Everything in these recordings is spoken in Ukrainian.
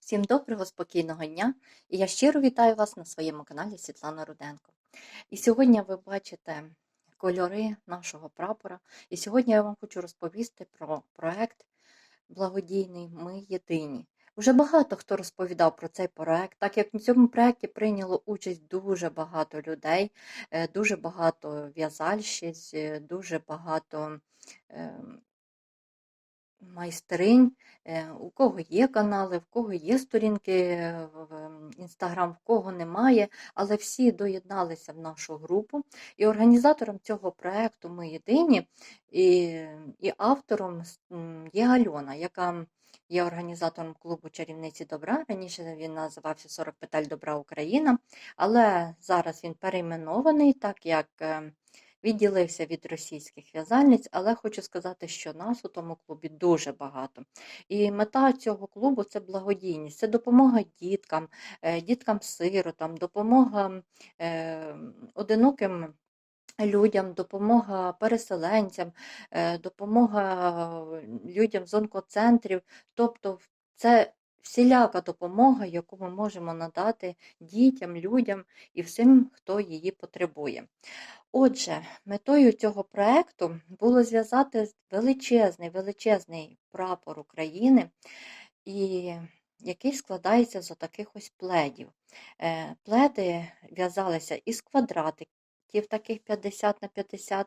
Всім доброго, спокійного дня! І я щиро вітаю вас на своєму каналі Світлана Руденко. І сьогодні ви бачите кольори нашого прапора. І сьогодні я вам хочу розповісти про проект благодійний Ми єдині. Уже багато хто розповідав про цей проект, так як в цьому проєкті прийняло участь дуже багато людей, е, дуже багато в'язальщиць, е, дуже багато ем, майстринь, е, у кого є канали, в кого є сторінки е, в інстаграм, в кого немає, але всі доєдналися в нашу групу. І організатором цього проєкту ми єдині, і, і автором є Альона, яка є організатором клубу Чарівниці добра. Раніше він називався 40 петель добра Україна, але зараз він перейменований, так як. Відділився від російських в'язальниць, але хочу сказати, що нас у тому клубі дуже багато. І мета цього клубу це благодійність, це допомога діткам, е, діткам-сиротам, допомога е, одиноким. Людям, допомога переселенцям, е, допомога людям з онкоцентрів. Тобто це всіляка допомога, яку ми можемо надати дітям, людям і всім, хто її потребує. Отже, метою цього проекту було зв'язати величезний, величезний прапор України, і який складається з таких ось пледів. Е, Пледи в'язалися із квадратиків, таких 50 на 50,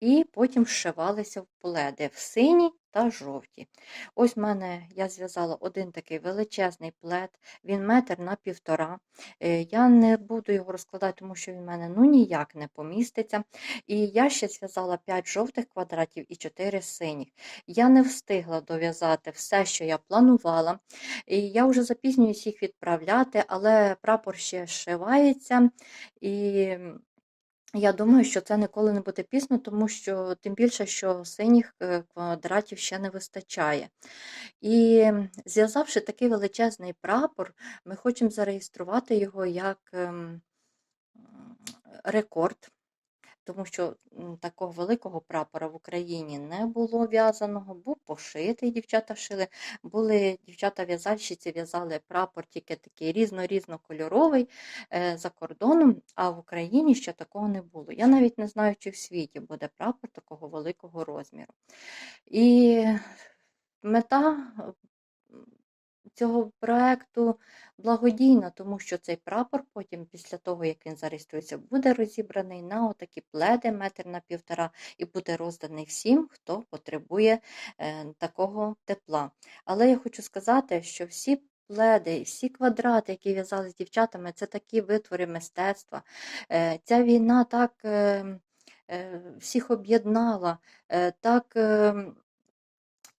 і потім вшивалися в пледи в сині та жовті. Ось в мене я зв'язала один такий величезний плед, він метр на півтора. Е, Я не буду його розкладати, тому що він в мене ну ніяк не поміститься. І я ще зв'язала 5 жовтих квадратів і 4 синіх. Я не встигла дов'язати все, що я планувала. І я вже запізнююсь їх відправляти, але прапор ще зшивається. І я думаю, що це ніколи не буде пізно, тому що тим більше, що синіх е, квадратів ще не вистачає. І зв'язавши такий величезний прапор, ми хочемо зареєструвати його як ем, рекорд тому що такого великого прапора в Україні не було в'язаного, був пошитий, дівчата шили. Були дівчата-в'язальщиці, в'язали прапор тільки такий різно-різнокольоровий е, за кордоном, а в Україні ще такого не було. Я навіть не знаю, чи в світі буде прапор такого великого розміру. І мета цього проекту благодійна, тому що цей прапор потім, після того, як він зареєструється, буде розібраний на отакі пледи метр на півтора і буде розданий всім, хто потребує е, такого тепла. Але я хочу сказати, що всі пледи, всі квадрати, які в'язали з дівчатами, це такі витвори мистецтва. Е, ця війна так е, всіх об'єднала, так ем,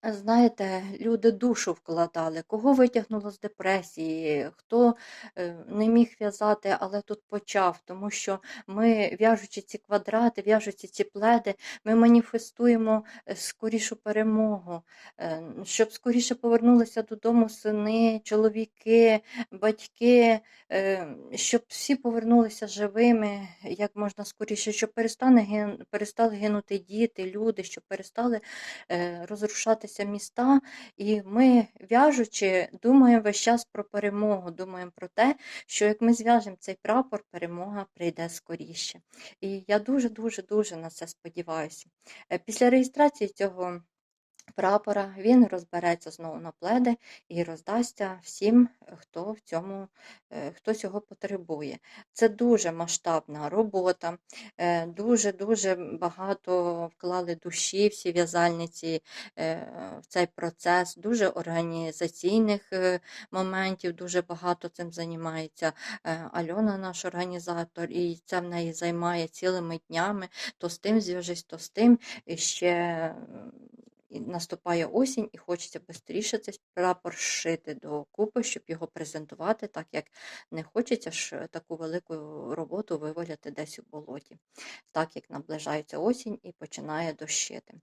Знаєте, люди душу вкладали, кого витягнуло з депресії, хто е, не міг в'язати, але тут почав, тому що ми, в'яжучи ці квадрати, в'яжучи ці пледи, ми маніфестуємо е, скорішу перемогу, е, щоб скоріше повернулися додому сини, чоловіки, батьки, щоб всі повернулися живими як можна скоріше, щоб перестали гинути діти, люди, щоб перестали розрушатися змінюються міста, і ми, в'яжучи, думаємо весь час про перемогу, думаємо про те, що як ми зв'яжемо цей прапор, перемога прийде скоріше. І я дуже-дуже дуже на це сподіваюся. Е, після реєстрації цього прапора, він розбереться знову на пледи і роздасться всім, хто в цьому, е, хто цього потребує. Це дуже масштабна робота, дуже-дуже багато вклали душі всі в'язальниці е, в цей процес, дуже організаційних е, моментів, дуже багато цим займається Альона, наш організатор, і це в неї займає цілими днями, то з тим зв'яжись, то з тим. І ще і наступає осінь, і хочеться швидше цей прапор шити до купи, щоб його презентувати, так як не хочеться ж таку велику роботу виваляти десь у болоті, так як наближається осінь і починає дощити.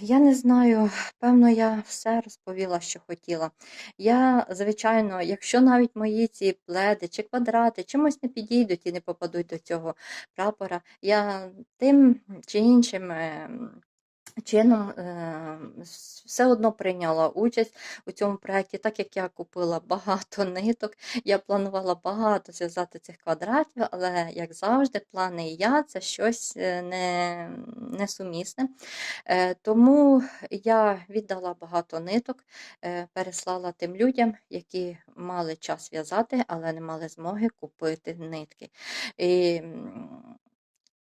Я не знаю, певно, я все розповіла, що хотіла. Я, звичайно, якщо навіть мої ці пледи чи квадрати чимось не підійдуть і не попадуть до цього прапора, я тим чи іншим ем, чином е, все одно прийняла участь у цьому проєкті, так як я купила багато ниток, я планувала багато зв'язати цих квадратів, але, як завжди, плани і я це щось е, не, несумісне. Е, Тому я віддала багато ниток, переслала тим людям, які мали час в'язати, але не мали змоги купити нитки. І,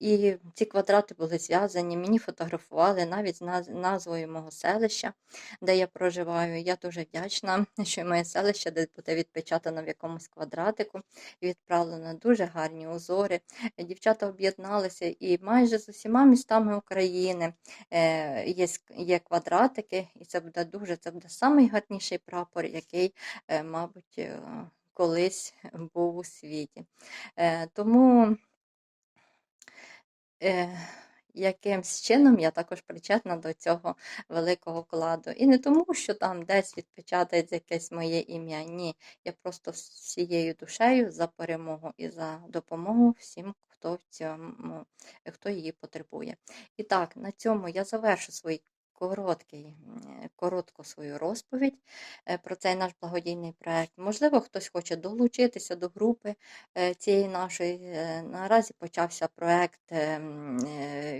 і ці квадрати були зв'язані, мені фотографували навіть з назвою мого селища, де я проживаю. Я дуже вдячна, що моє селище десь буде відпечатано в якомусь квадратику і відправлено дуже гарні узори. Дівчата об'єдналися і майже з усіма містами України е, є, є квадратики, і це буде дуже, це буде найгарніший прапор, який, е, мабуть, е, колись був у світі. Тому е, якимсь чином я також причетна до цього великого вкладу. І не тому, що там десь відпечатається якесь моє ім'я. Ні. Я просто всією душею за перемогу і за допомогу всім, хто в цьому, хто її потребує. І так, на цьому я завершу свій короткий, коротку свою розповідь е, про цей наш благодійний проект. Можливо, хтось хоче долучитися до групи е, цієї нашої. Е, Наразі почався проект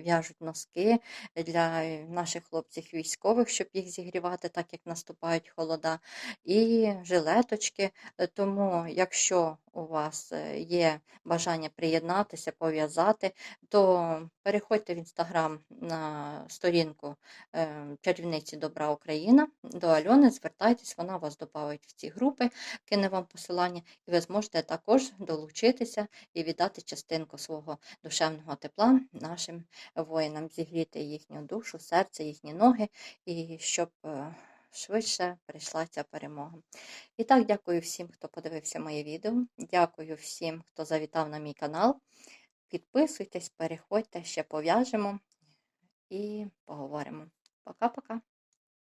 В'яжуть носки для наших хлопців військових, щоб їх зігрівати, так як наступають холода, і жилеточки. Тому, якщо у вас е, є бажання приєднатися, пов'язати, то переходьте в інстаграм на сторінку е, чарівниці Добра Україна до Альони, звертайтесь, вона вас додавить в ці групи, кине вам посилання, і ви зможете також долучитися і віддати частинку свого душевного тепла нашим воїнам, зігріти їхню душу, серце, їхні ноги, і щоб е, швидше прийшла ця перемога. І так, дякую всім, хто подивився моє відео. Дякую всім, хто завітав на мій канал. Підписуйтесь, переходьте, ще пов'яжемо і поговоримо. Пока-пока.